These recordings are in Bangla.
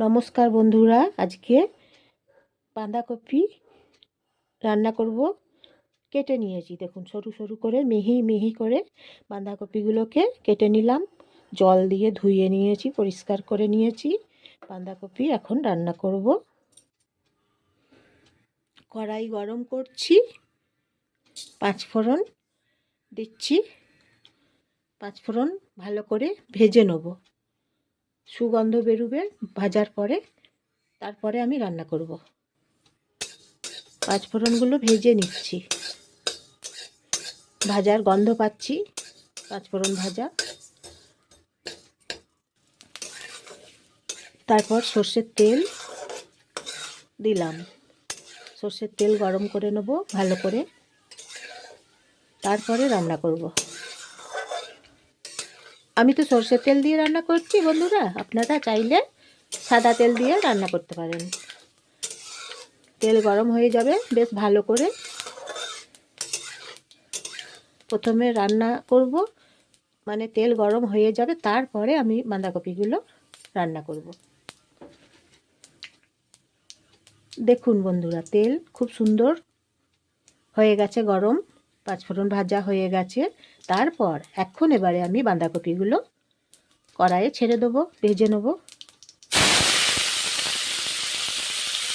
নমস্কার বন্ধুরা, আজকে বাঁধাকপি রান্না করব। কেটে নিয়েছি, দেখুন, সরু সরু করে, মিহি মিহি করে বাঁধাকপিগুলোকে কেটে নিলাম। জল দিয়ে ধুয়ে নিয়েছি, পরিষ্কার করে নিয়েছি। বাঁধাকপি এখন রান্না করব। কড়াই গরম করছি, পাঁচফোড়ন দিচ্ছি, পাঁচফোড়ন ভালো করে ভেজে নেব। সুগন্ধ বেরোবে, ভাজার পরে তারপরে আমি রান্না করব। পাঁচফোড়নগুলো ভেজে নিচ্ছি। ভাজার গন্ধ পাচ্ছি, পাঁচফোড়ন ভাজা। তারপর সর্ষের তেল দিলাম। সর্ষের তেল গরম করে নেব ভালো করে। তারপরে রান্না করব। আমি তো সর্ষের তেল দিয়ে রান্না করছি, বন্ধুরা। আপনারা চাইলে সাদা তেল দিয়ে রান্না করতে পারেন। তেল গরম হয়ে যাবে, বেশ ভালো করে। প্রথমে রান্না করব মানে তেল গরম হয়ে যাবে, তারপরে আমি বাঁধাকপিগুলো রান্না করব। দেখুন বন্ধুরা, তেল খুব সুন্দর হয়ে গেছে গরম। পাঁচফোড়ন ভাজা হয়ে গেছে। তারপর এখন এবারে আমি বাঁধাকপিগুলো কড়াইয়ে ছেড়ে দেবো, ভেজে নেব।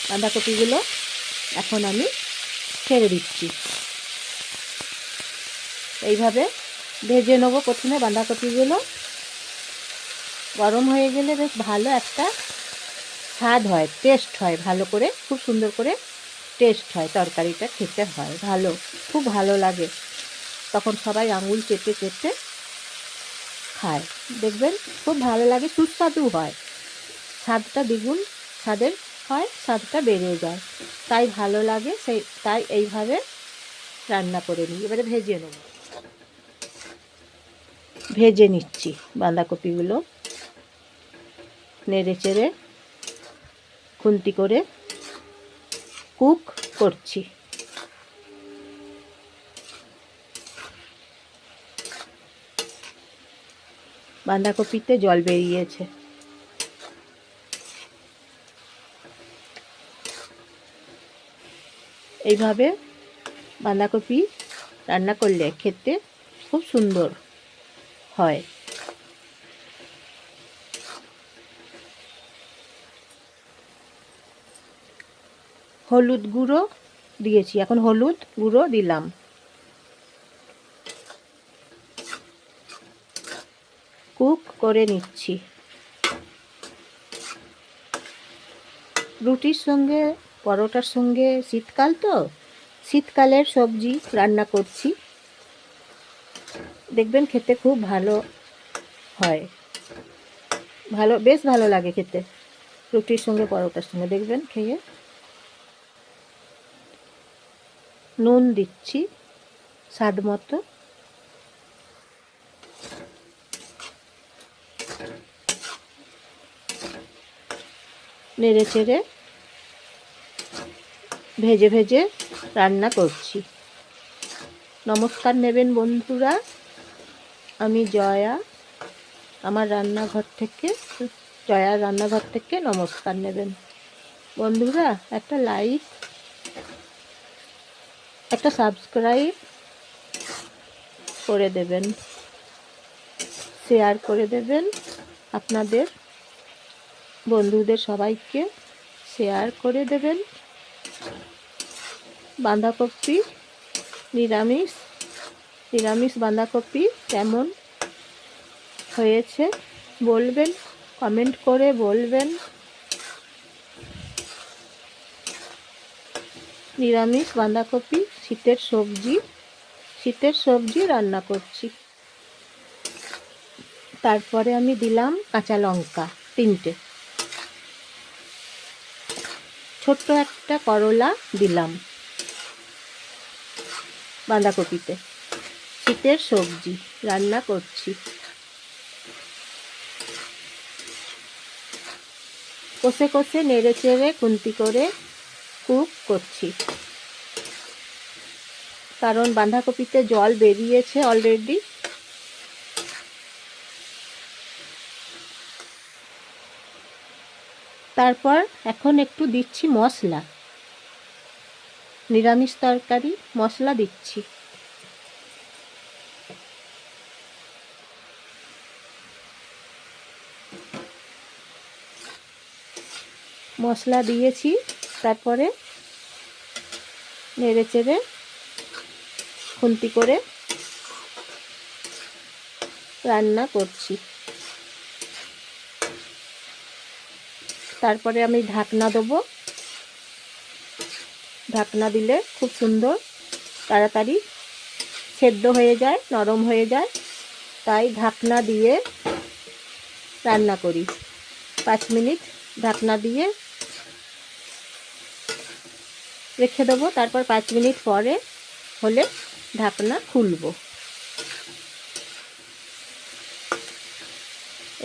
বাঁধাকপিগুলো এখন আমি ছেড়ে দিচ্ছি। এইভাবে ভেজে নেব প্রথমে বাঁধাকপিগুলো। গরম হয়ে গেলে বেশ ভালো একটা স্বাদ হয় টেস্ট হয়, ভালো করে, খুব সুন্দর করে টেস্ট হয়, তরকারিটা খেতে হয়। ভালো, খুব ভালো লাগে। তখন সবাই আঙুল চেটে চেটে খায়। দেখবেন, খুব ভালো লাগে, সুস্বাদু হয়। স্বাদটা দ্বিগুণ স্বাদের হয়, স্বাদটা বেড়ে যায়। তাই ভালো লাগে, সেই, তাই এইভাবে রান্না করে নিই। এবারে ভেজে নেব। ভেজে নিচ্ছি বাঁধাকপিগুলো। নেড়ে চেড়ে খুন্তি করে কুক করছি। বাঁধাকপিতে জল বেরিয়েছে। এইভাবে বাঁধাকপি রান্না করলে খেতে খুব সুন্দর হয়। হলুদ গুঁড়ো দিয়েছি। এখন হলুদ গুঁড়ো দিলাম। কুক করে নিচ্ছি। রুটির সঙ্গে, পরোটার সঙ্গে, শীতকাল তো? শীতকালের সবজি রান্না করছি। দেখবেন খেতে খুব ভালো হয়। ভালো, বেশ ভালো লাগে খেতে। রুটির সঙ্গে, পরোটার সঙ্গে, দেখবেন খেয়ে নুন দিচ্ছি, স্বাদ মতো। নেড়ে চেড়ে ভেজে ভেজে রান্না করছি। নমস্কার নেবেন বন্ধুরা, আমি জয়া, আমার রান্নাঘর থেকে, জয়ার রান্নাঘর থেকে নমস্কার নেবেন। বন্ধুরা, একটা লাইক একটা সাবস্ক্রাইব করে দেবেন। শেয়ার করে দেবেন আপনাদের বন্ধুদের সবাইকে। শেয়ার করে দেবেন। বাঁধাকপি নিরামিষ নিরামিষ বাঁধাকপি কেমন হয়েছে বলবেন কমেন্ট করে বলবেন। নিরামিষ বাঁধাকপি, শীতের সবজি শীতের সবজি রান্না করছি। তারপরে আমি দিলাম কাঁচা লঙ্কা, তিনটে। ছোট্ট একটা করলা দিলাম বাঁধাকপিতে। শীতের সবজি রান্না করছি। কষে কষে নেড়ে চেড়ে খুন্তি করে কুক করছি। কারণ বাঁধাকপিতে জল বেরিয়েছে অলরেডি তারপর এখন একটু দিচ্ছি মশলা। নিরামিষ তরকারি, মশলা দিচ্ছি। মশলা দিয়েছি, তারপরে নেড়ে চেড়ে খুন্তি করে রান্না করছি। তারপরে আমি ঢাকনা দেবো। ঢাকনা দিলে খুব সুন্দর তাড়াতাড়ি সেদ্ধ হয়ে যায়, নরম হয়ে যায়। তাই ঢাকনা দিয়ে রান্না করি। পাঁচ মিনিট ঢাকনা দিয়ে রেখে দেবো। তারপর পাঁচ মিনিট পরে হলে ঢাকনা খুলবো।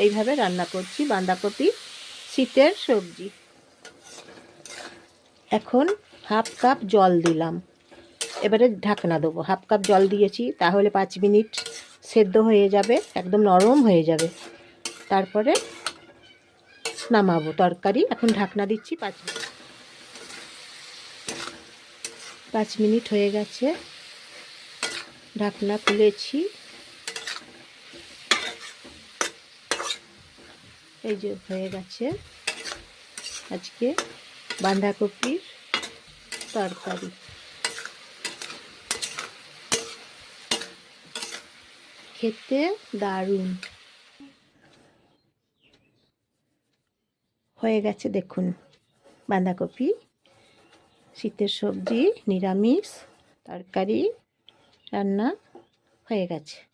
এইভাবে রান্না করছি বাঁধাকপি, শীতের সবজি। এখন হাফ কাপ জল দিলাম। এবারে ঢাকনা দেবো। হাফ কাপ জল দিয়েছি, তাহলে পাঁচ মিনিট সেদ্ধ হয়ে যাবে, একদম নরম হয়ে যাবে। তারপরে নামাবো তরকারি। এখন ঢাকনা দিচ্ছি পাঁচ মিনিট। পাঁচ মিনিট হয়ে গেছে। ঢাকনা খুলেছি। এই যে হয়ে গেছে আজকে বাঁধাকপির তরকারি। খেতে দারুণ। হয়ে গেছে দেখুন বাঁধাকপি। শীতের সবজি নিরামিষ তরকারি রান্না হয়ে গেছে।